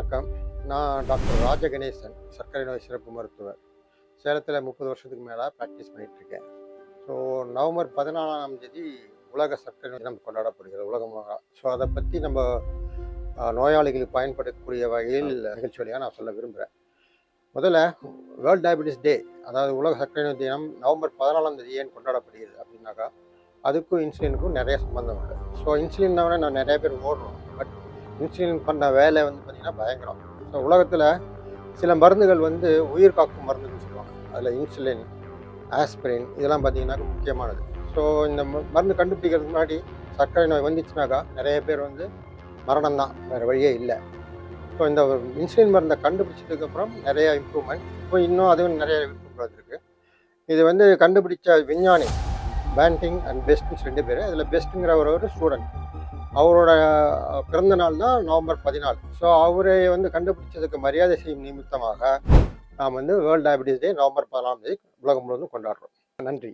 வணக்கம். நான் டாக்டர் ராஜ கணேசன் சர்க்கரை நோய் சிறப்பு மருத்துவர். சேலத்தில் முப்பது வருஷத்துக்கு மேலே ப்ராக்டிஸ் பண்ணிகிட்ருக்கேன் ஸோ நவம்பர் பதினாலாம் தேதி உலக சர்க்கரை நோய் தினம் கொண்டாடப்படுகிறது உலகமாக. ஸோ அதை பற்றி நம்ம நோயாளிகளுக்கு பயன்படக்கூடிய வகையில் நிகழ்ச்சி வழியாக நான் சொல்ல விரும்புகிறேன் முதல்ல வேர்ல்ட் டயபிட்டிஸ் டே அதாவது உலக சர்க்கரை நோய் தினம் நவம்பர் பதினாலாம் தேதி ஏன் கொண்டாடப்படுகிறது அப்படின்னாக்கா அதுக்கும் இன்சுலினுக்கும் நிறைய சம்மந்தம் உண்டு. ஸோ இன்சுலின்னாவே நான் நிறைய பேர் ஓடுறோம் இன்சுலின் பண்ண வேலை வந்து பார்த்திங்கன்னா பயங்கரம். ஸோ உலகத்தில் சில மருந்துகள் வந்து உயிர் காக்கும் மருந்துன்னு சொல்லுவாங்க. அதில் இன்சுலின் ஆஸ்பிரின் இதெல்லாம் பார்த்தீங்கன்னா முக்கியமானது. ஸோ இந்த மருந்து கண்டுபிடிக்கிறதுக்கு முன்னாடி சர்க்கரை நோய் வந்துச்சுனாக்கா நிறைய பேர் வந்து மரணம் தான் வேறு வழியே இல்லை. ஸோ இந்த இன்சுலின் மருந்தை கண்டுபிடிச்சதுக்கப்புறம் நிறைய இம்ப்ரூவ்மெண்ட் இப்போ இன்னும் அதுவும் நிறைய இம்ப்ரூவ்மெண்ட் இருக்குது இது வந்து கண்டுபிடிச்ச விஞ்ஞானி பேண்டிங் அண்ட் பெஸ்ட்னு ரெண்டு பேர். அதில் பெஸ்ட்டுங்கிற ஒரு ஒரு ஸ்டூடெண்ட் அவரோட பிறந்த நாள் தான் நவம்பர் பதினாலு. ஸோ அவரை வந்து கண்டுபிடிச்சதுக்கு மரியாதை செய்யும் நிமித்தமாக நாம் வந்து வேர்ல்ட் டயபிட்டிஸ் டே நவம்பர் பதினாலாம் தேதி உலகம் முழுவதும் கொண்டாடுறோம். நன்றி.